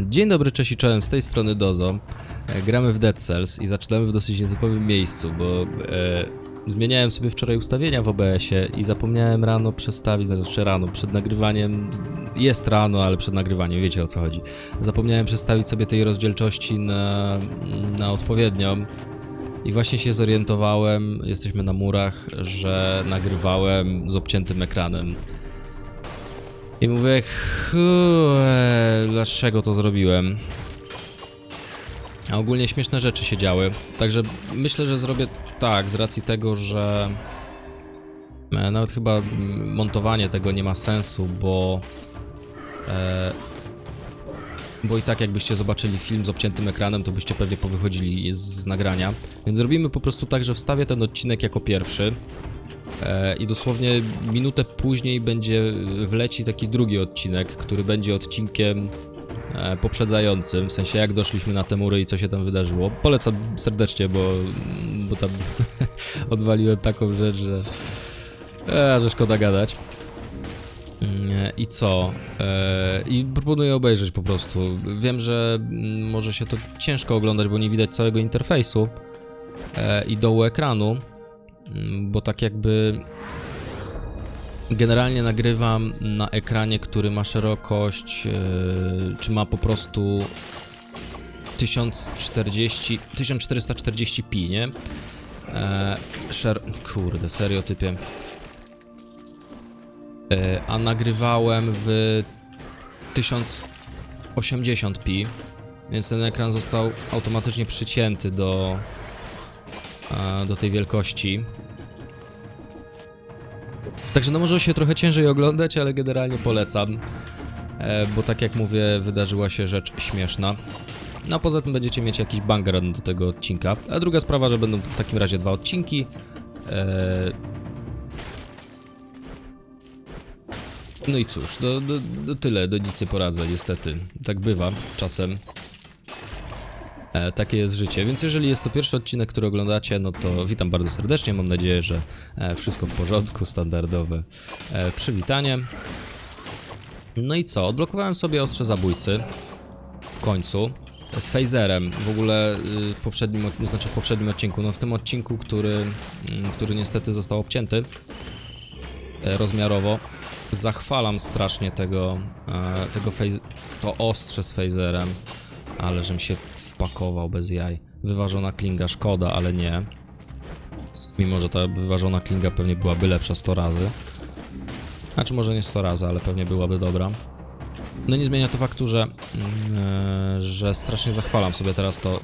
Dzień dobry, cześć i czołem, z tej strony Dozo. E, Gramy w Dead Cells i zaczynamy w dosyć nietypowym miejscu, bo e, zmieniałem sobie wczoraj ustawienia w OBS-ie i zapomniałem rano przestawić, znaczy rano, przed nagrywaniem, jest rano, ale przed nagrywaniem, wiecie o co chodzi. Zapomniałem przestawić sobie tej rozdzielczości na, na odpowiednią i właśnie się zorientowałem, jesteśmy na murach, że nagrywałem z obciętym ekranem. I mówię, "Chue, dlaczego to zrobiłem? A ogólnie śmieszne rzeczy się działy. Także myślę, że zrobię tak, z racji tego, że e, nawet chyba montowanie tego nie ma sensu, bo e, bo i tak jakbyście zobaczyli film z obciętym ekranem, to byście pewnie powychodzili z, z nagrania. Więc zrobimy po prostu tak, że wstawię ten odcinek jako pierwszy. E, I dosłownie minutę później będzie wleci taki drugi odcinek, który będzie odcinkiem e, poprzedzającym, w sensie jak doszliśmy na te mury i co się tam wydarzyło. Polecam serdecznie, bo, bo tam odwaliłem taką rzecz, że, e, że szkoda gadać. I co? E, I proponuję obejrzeć po prostu. Wiem, że mm, może się to ciężko oglądać, bo nie widać całego interfejsu e, i dołu ekranu, bo tak jakby generalnie nagrywam na ekranie, który ma szerokość, yy, czy ma po prostu 1040, 1440p, nie? E, szer... Kurde, serio typie. E, a nagrywałem w 1080p, więc ten ekran został automatycznie przycięty do, e, do tej wielkości. Także no może się trochę ciężej oglądać, ale generalnie polecam. E, bo tak jak mówię, wydarzyła się rzecz śmieszna. No a poza tym będziecie mieć jakiś banger do tego odcinka. A druga sprawa, że będą w takim razie dwa odcinki. E, No i cóż, do, do, do tyle, do nic nie poradzę, niestety. Tak bywa czasem. E, takie jest życie, więc jeżeli jest to pierwszy odcinek, który oglądacie, no to witam bardzo serdecznie. Mam nadzieję, że e, wszystko w porządku, standardowe e, przywitanie. No i co? Odblokowałem sobie ostrze zabójcy w końcu z phaserem. W ogóle y, w poprzednim, znaczy w poprzednim odcinku, no w tym odcinku, który, mm, który niestety został obcięty e, rozmiarowo. Zachwalam strasznie tego, e, tego phase, to ostrze z phaserem, ale żem się wpakował bez jaj. Wyważona klinga szkoda, ale nie. Mimo, że ta wyważona klinga pewnie byłaby lepsza 100 razy. Znaczy może nie 100 razy, ale pewnie byłaby dobra. No nie zmienia to faktu, że, e, że strasznie zachwalam sobie teraz to,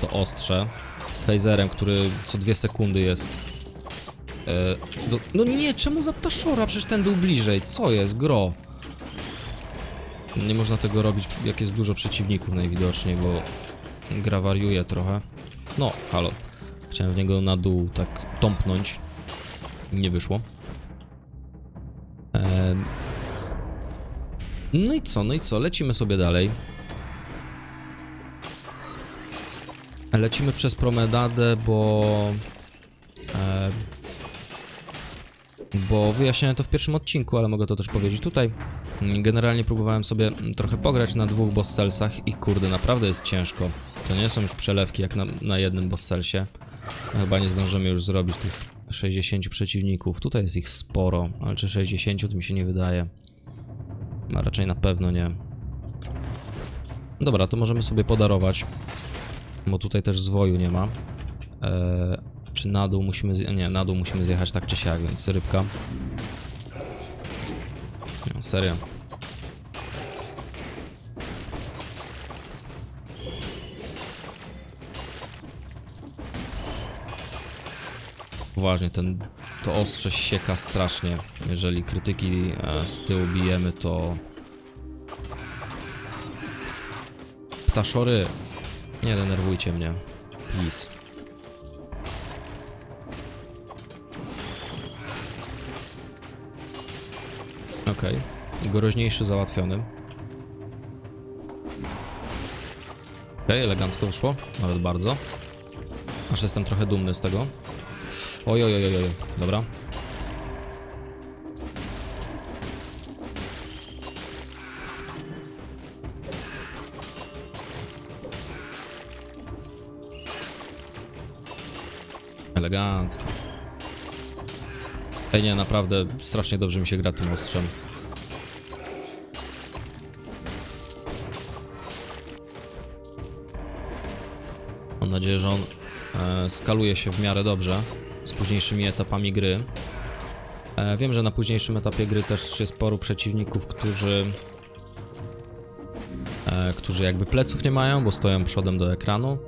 to ostrze z phaserem, który co dwie sekundy jest. E, do, no nie, czemu za ptaszora? Przecież ten był bliżej. Co jest, gro? Nie można tego robić, jak jest dużo przeciwników najwidoczniej, bo gra wariuje trochę. No, halo. Chciałem w niego na dół tak tąpnąć. Nie wyszło. No i co, no i co? Lecimy sobie dalej. Lecimy przez promenadę, bo... bo wyjaśniałem to w pierwszym odcinku, ale mogę to też powiedzieć tutaj. Generalnie próbowałem sobie trochę pograć na dwóch boss cellsach i kurde, naprawdę jest ciężko. To nie są już przelewki jak na, na jednym boss cellsie. No, Chyba nie zdążymy już zrobić tych 60 przeciwników. Tutaj jest ich sporo, ale czy 60 to mi się nie wydaje. A raczej na pewno nie. Dobra, to możemy sobie podarować. Bo tutaj też zwoju nie ma. Eee, czy na dół musimy. Nie, na dół musimy zjechać tak czy siak, więc rybka. No, serio. Poważnie, ten, to ostrze sieka strasznie. Jeżeli krytyki e, z tyłu bijemy, to... Ptaszory, nie denerwujcie mnie. Please. Okej. Okay. Groźniejszy załatwiony. Okej, okay, elegancko szło, nawet bardzo. Aż jestem trochę dumny z tego. Oj, oj, oj, oj, oj. dobra. Elegancko. Ej nie, naprawdę strasznie dobrze mi się gra tym ostrzem. Mam nadzieję, że on e, skaluje się w miarę dobrze z późniejszymi etapami gry. E, wiem, że na późniejszym etapie gry też jest paru przeciwników, którzy e, którzy jakby pleców nie mają, bo stoją przodem do ekranu.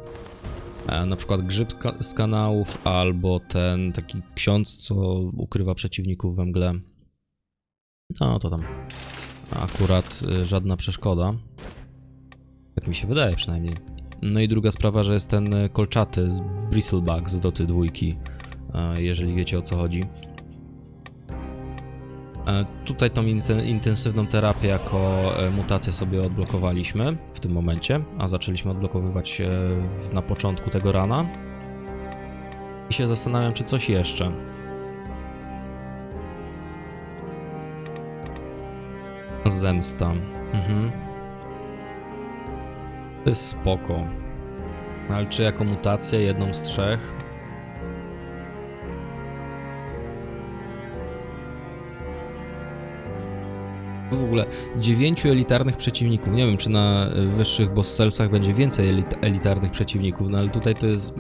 E, na przykład grzyb z kanałów, albo ten taki ksiądz, co ukrywa przeciwników we mgle. No to tam akurat y, żadna przeszkoda. Tak mi się wydaje przynajmniej. No i druga sprawa, że jest ten y, kolczaty z Bristlebug z Doty dwójki, e, jeżeli wiecie o co chodzi. E, Tutaj tą inten- intensywną terapię jako e, mutację sobie odblokowaliśmy w tym momencie, a zaczęliśmy odblokowywać e, na początku tego rana. I się zastanawiam, czy coś jeszcze. Zemsta. Mhm. To jest spoko. Ale czy jako mutację, jedną z trzech? W ogóle dziewięciu elitarnych przeciwników. Nie wiem, czy na y, wyższych boss cellsach będzie więcej elit elitarnych przeciwników, no ale tutaj to jest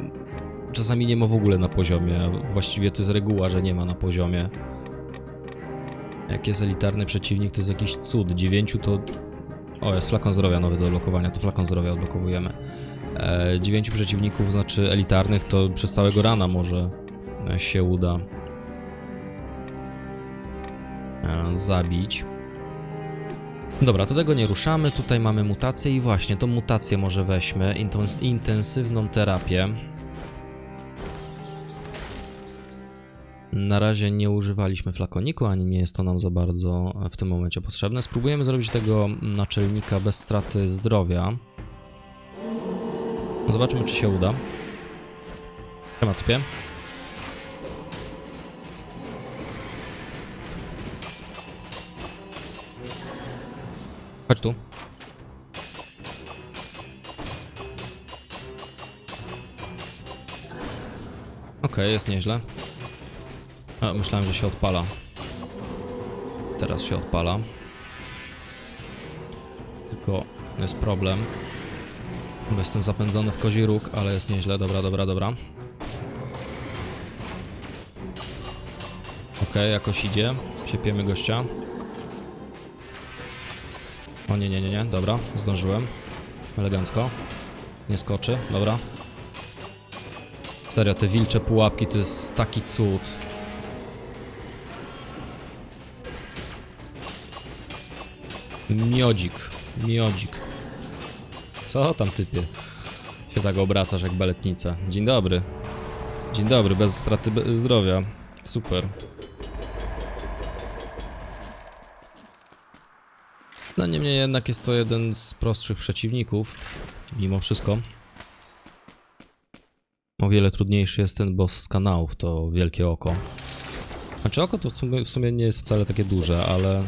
czasami nie ma w ogóle na poziomie. Właściwie to jest reguła, że nie ma na poziomie. Jak jest elitarny przeciwnik, to jest jakiś cud. Dziewięciu to... O, jest flakon zdrowia nowy do lokowania, to flakon zdrowia odblokowujemy. E, dziewięciu przeciwników, znaczy elitarnych, to przez całego rana może e, się uda e, zabić. Dobra, to tego nie ruszamy. Tutaj mamy mutację i właśnie tą mutację może weźmy. Intens intensywną terapię. Na razie nie używaliśmy flakoniku, ani nie jest to nam za bardzo w tym momencie potrzebne. Spróbujemy zrobić tego naczelnika bez straty zdrowia. Zobaczymy, czy się uda. Siema, typie. Chodź tu. Okej, jest nieźle. A, myślałem, że się odpala. Teraz się odpala. Tylko jest problem. Jestem zapędzony w kozi róg, ale jest nieźle. Dobra, dobra, dobra. Okej, jakoś idzie. Siepiemy gościa. O nie, nie, nie, nie, dobra, zdążyłem. Elegancko. Nie skoczy, dobra. Serio, te wilcze pułapki to jest taki cud. Miodzik, miodzik. Co tam typie? Się tak obracasz jak baletnica. Dzień dobry. Dzień dobry, bez straty zdrowia. Super. No niemniej jednak jest to jeden z prostszych przeciwników, mimo wszystko. O wiele trudniejszy jest ten boss z kanałów, to wielkie oko. Znaczy oko to w sumie, w sumie nie jest wcale takie duże, ale...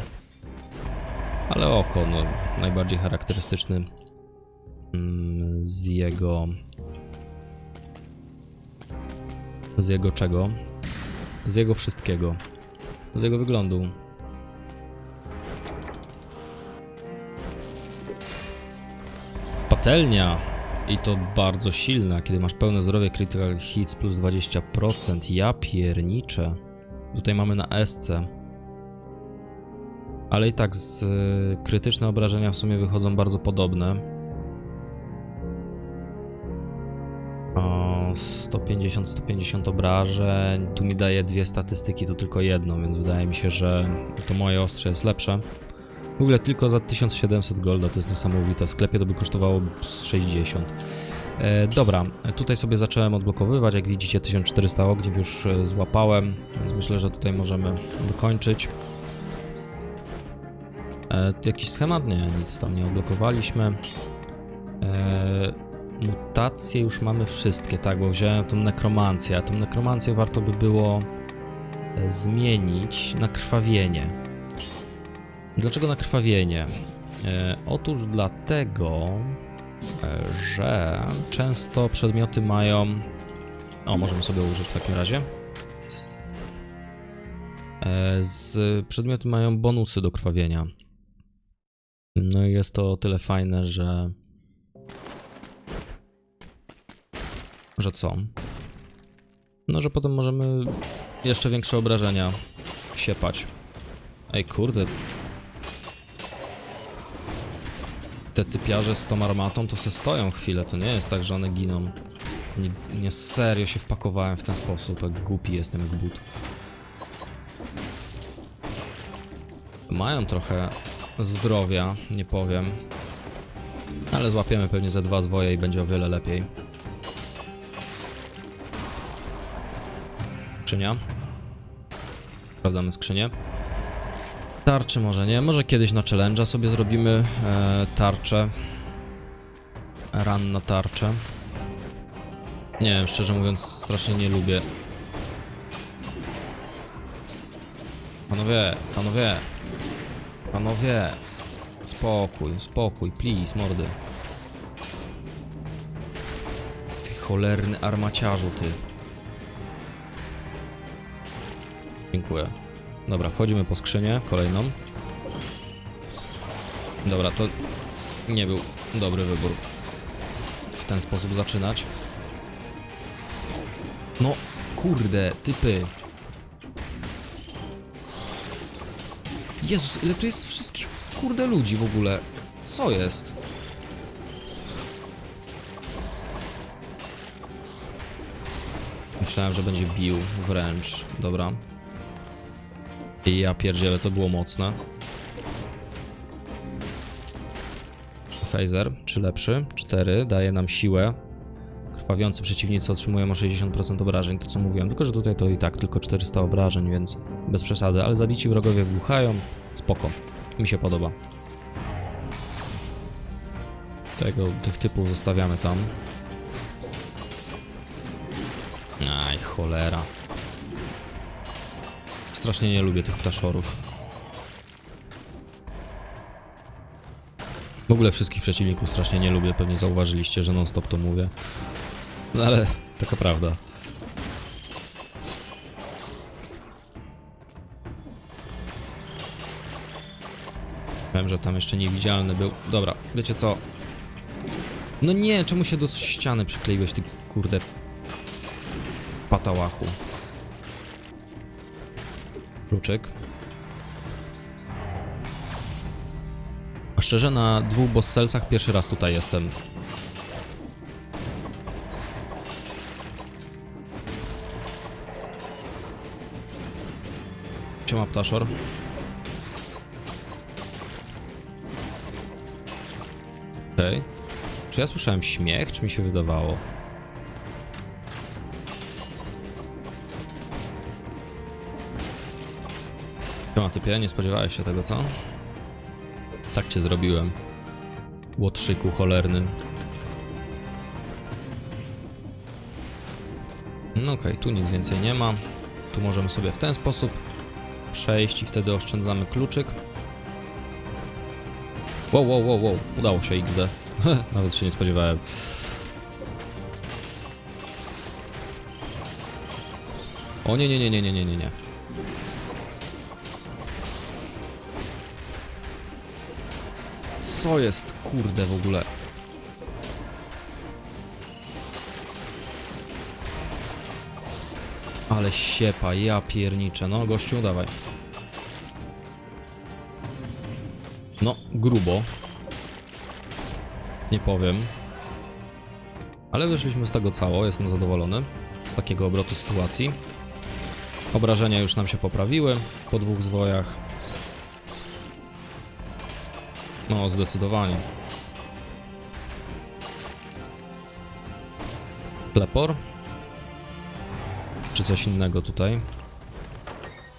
Ale oko, no, najbardziej charakterystyczny mm, z jego... Z jego czego? Z jego wszystkiego. Z jego wyglądu. Patelnia i to bardzo silna, kiedy masz pełne zdrowie critical hits plus 20%. Ja pierniczę. Tutaj mamy na SC. Ale i tak z y, krytyczne obrażenia w sumie wychodzą bardzo podobne. O 150-150 obrażeń. Tu mi daje dwie statystyki, tu tylko jedną, więc wydaje mi się, że to moje ostrze jest lepsze. W ogóle tylko za 1700 golda, to jest niesamowite. W sklepie to by kosztowało z 60. E, dobra, tutaj sobie zacząłem odblokowywać. Jak widzicie, 1400 ogniw już e, złapałem, więc myślę, że tutaj możemy dokończyć. E, jakiś schemat? Nie, nic tam nie odblokowaliśmy. E, mutacje już mamy wszystkie, tak, bo wziąłem tą nekromancję, a tą nekromancję warto by było e, zmienić na krwawienie. Dlaczego nakrwawienie? E, otóż dlatego, e, że często przedmioty mają O, możemy sobie użyć w takim razie. E, z przedmioty mają bonusy do krwawienia. No i jest to o tyle fajne, że. Że co? No, że potem możemy jeszcze większe obrażenia siepać. Ej, kurde. Te typiarze z tą armatą to se stoją chwilę, to nie jest tak, że one giną. Nie, nie serio się wpakowałem w ten sposób, jak głupi jestem jak but. Mają trochę zdrowia, nie powiem. Ale złapiemy pewnie ze dwa zwoje i będzie o wiele lepiej. Skrzynia. Sprawdzamy skrzynię. Tarczy może nie, może kiedyś na challenge'a sobie zrobimy e, tarczę. Ran na tarczę. Nie wiem, szczerze mówiąc, strasznie nie lubię. Panowie, panowie, panowie. Spokój, spokój, please, mordy. Ty cholerny armaciarzu, ty. Dziękuję. Dobra, wchodzimy po skrzynię, kolejną. Dobra, to nie był dobry wybór. W ten sposób zaczynać. No, kurde, typy. Jezus, ile tu jest wszystkich, kurde, ludzi w ogóle. Co jest? Myślałem, że będzie bił wręcz. Dobra. I ja pierdzielę, to było mocne. Phaser, czy lepszy? 4, daje nam siłę. Krwawiący przeciwnicy otrzymują o 60% obrażeń, to co mówiłem. Tylko, że tutaj to i tak tylko 400 obrażeń, więc bez przesady. Ale zabici wrogowie głuchają. Spoko. Mi się podoba. Tego, tych typów zostawiamy tam. Aj, cholera. Strasznie nie lubię tych ptaszorów. W ogóle wszystkich przeciwników strasznie nie lubię, pewnie zauważyliście, że non stop to mówię. No ale taka prawda. Wiem, że tam jeszcze niewidzialny był. Dobra, wiecie co? No nie, czemu się do ściany przykleiłeś, ty kurde patałachu? Kluczyk. A szczerze, na dwóch boss cellsach pierwszy raz tutaj jestem. Siema ptaszor. Okej. Czy ja słyszałem śmiech, czy mi się wydawało? Siema typie, nie spodziewałeś się tego, co? Tak cię zrobiłem. Łotrzyku cholerny. No okej, tu nic więcej nie ma. Tu możemy sobie w ten sposób przejść i wtedy oszczędzamy kluczyk. Wow, wow, wow, wow. Udało się XD. Nawet się nie spodziewałem. O nie, nie, nie, nie, nie, nie, nie, Co jest, kurde, w ogóle? Ale siepa, ja pierniczę. No, gościu, dawaj. No, grubo. Nie powiem. Ale wyszliśmy z tego cało, jestem zadowolony. Z takiego obrotu sytuacji. Obrażenia już nam się poprawiły po dwóch zwojach. No, zdecydowanie. Klepor? Czy coś innego tutaj?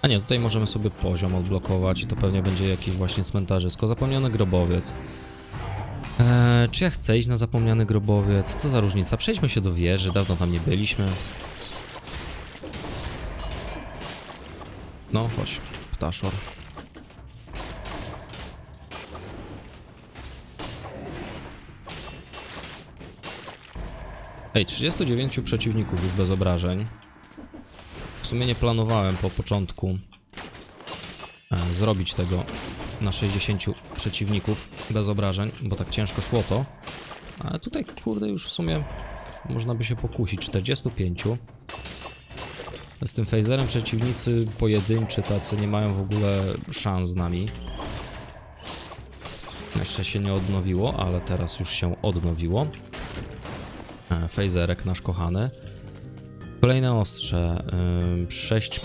A nie, tutaj możemy sobie poziom odblokować i to pewnie będzie jakiś właśnie cmentarzysko. Zapomniany grobowiec. Eee, czy ja chcę iść na zapomniany grobowiec? Co za różnica? Przejdźmy się do wieży, dawno tam nie byliśmy. No, chodź, ptaszor. Ej, 39 przeciwników już bez obrażeń. W sumie nie planowałem po początku e, zrobić tego na 60 przeciwników bez obrażeń, bo tak ciężko szło to. Ale tutaj, kurde, już w sumie można by się pokusić. 45. Z tym phaserem przeciwnicy pojedynczy tacy nie mają w ogóle szans z nami. Jeszcze się nie odnowiło, ale teraz już się odnowiło. E, Phaserek nasz kochany. Kolejne ostrze. ym, 6.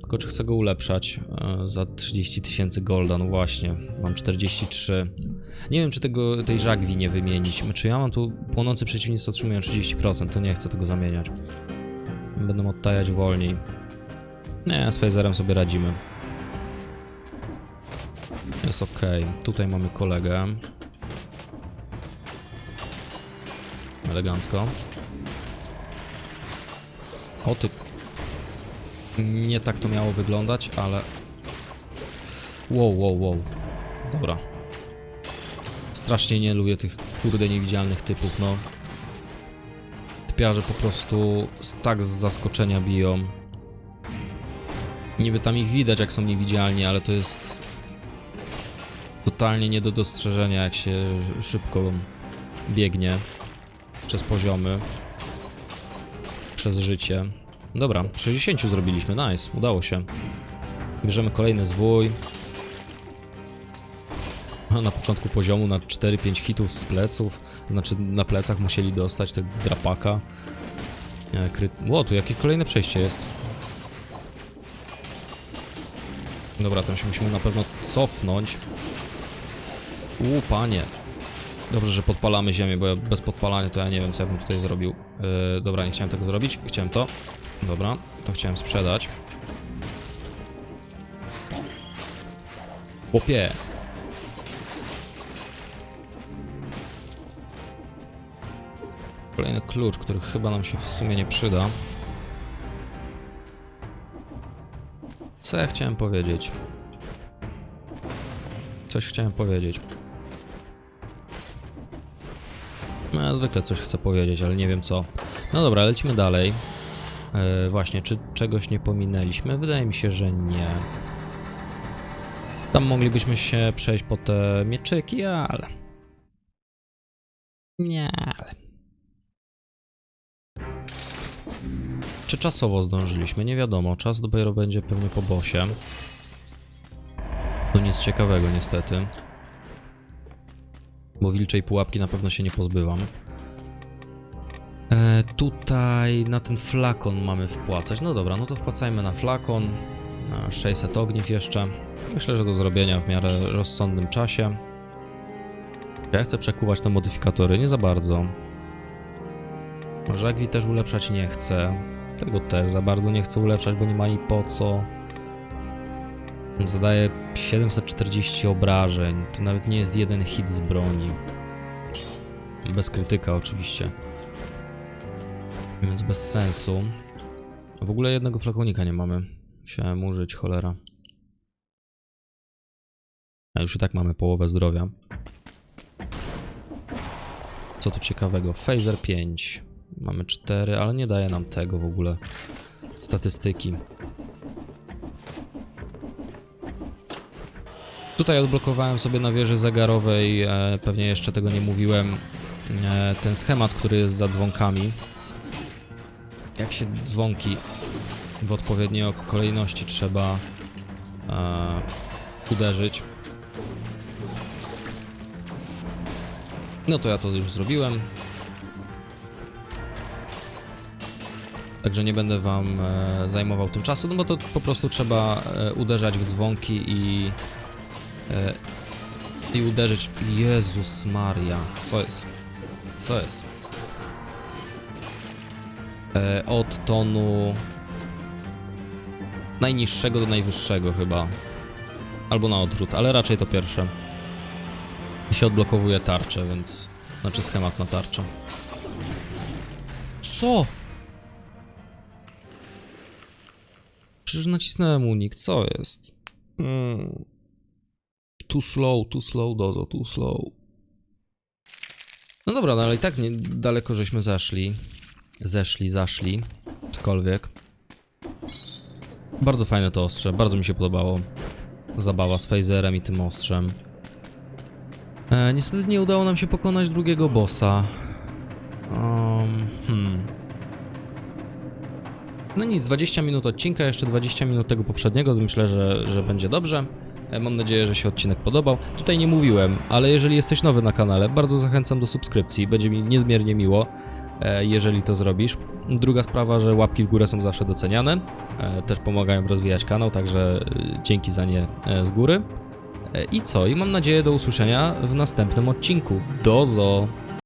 Tylko czy chcę go ulepszać e, za 30 tysięcy golda? No właśnie, mam 43. Nie wiem, czy tego, tej żagwi nie wymienić. Czy ja mam tu płonący przeciwnicy otrzymują 30%, to nie chcę tego zamieniać. Będą odtajać wolniej. Nie, z phaserem sobie radzimy. Jest ok. Tutaj mamy kolegę. Elegancko. O ty. Nie tak to miało wyglądać, ale... Wow, wow, wow. Dobra. Strasznie nie lubię tych kurde niewidzialnych typów, no. Typiarze po prostu tak z zaskoczenia biją. Niby tam ich widać jak są niewidzialni, ale to jest totalnie nie do dostrzeżenia jak się szybko biegnie przez poziomy, przez życie. Dobra, 60 zrobiliśmy, nice, udało się. Bierzemy kolejny zwój. Na początku poziomu na 4-5 hitów z pleców, znaczy na plecach musieli dostać tego drapaka. E. Ło, tu jakie kolejne przejście jest. Dobra, tam się musimy na pewno cofnąć. U, panie. Dobrze, że podpalamy ziemię, bo ja bez podpalania to ja nie wiem, co ja bym tutaj zrobił. Yy, dobra, nie chciałem tego zrobić. Chciałem to. Dobra, to chciałem sprzedać. Chłopie. Kolejny klucz, który chyba nam się w sumie nie przyda. Co ja chciałem powiedzieć? Coś chciałem powiedzieć. Zwykle coś chcę powiedzieć, ale nie wiem co. No dobra, lecimy dalej. E, właśnie, czy czegoś nie pominęliśmy? Wydaje mi się, że nie. Tam moglibyśmy się przejść po te mieczyki, ale... Nie, ale... Czy czasowo zdążyliśmy? Nie wiadomo. Czas dopiero będzie pewnie po bosie. To nic ciekawego niestety. Bo wilczej pułapki na pewno się nie pozbywam. E, tutaj na ten flakon mamy wpłacać. No dobra, no to wpłacajmy na flakon. Na 600 ogniw jeszcze. Myślę, że do zrobienia w miarę rozsądnym czasie. Ja chcę przekuwać te modyfikatory, nie za bardzo. Żagwi też ulepszać nie chcę. Tego też za bardzo nie chcę ulepszać, bo nie ma i po co. Zadaje 740 obrażeń. To nawet nie jest jeden hit z broni. Bez krytyka oczywiście. Więc bez sensu. W ogóle jednego flakonika nie mamy. Musiałem użyć, cholera. A już i tak mamy połowę zdrowia. Co tu ciekawego? Phaser 5. Mamy 4, ale nie daje nam tego w ogóle. Statystyki. Tutaj odblokowałem sobie na wieży zegarowej, e, pewnie jeszcze tego nie mówiłem, e, ten schemat, który jest za dzwonkami. Jak się dzwonki w odpowiedniej kolejności trzeba e, uderzyć. No to ja to już zrobiłem. Także nie będę wam e, zajmował tym czasu, no bo to po prostu trzeba e, uderzać w dzwonki i e, i uderzyć. Jezus Maria, co jest? Co jest? E, od tonu najniższego do najwyższego chyba. Albo na odwrót, ale raczej to pierwsze. I się odblokowuje tarczę, więc... Znaczy schemat na tarczę. Co? Przecież nacisnąłem unik, co jest? Hmm. Too slow, too slow, Dozo, too slow. No dobra, no ale i tak nie, daleko żeśmy zaszli. Zeszli, zaszli. Cokolwiek. Bardzo fajne to ostrze, bardzo mi się podobało. Zabawa z phaserem i tym ostrzem. E, niestety nie udało nam się pokonać drugiego bossa. Um, hmm. No nic, 20 minut odcinka, jeszcze 20 minut tego poprzedniego, myślę, że, że będzie dobrze. E, Mam nadzieję, że się odcinek podobał. Tutaj nie mówiłem, ale jeżeli jesteś nowy na kanale, bardzo zachęcam do subskrypcji. Będzie mi niezmiernie miło, jeżeli to zrobisz. Druga sprawa, że łapki w górę są zawsze doceniane. E, Też pomagają rozwijać kanał, także e, dzięki za nie e, z góry. E, I co? I mam nadzieję do usłyszenia w następnym odcinku. Dozo!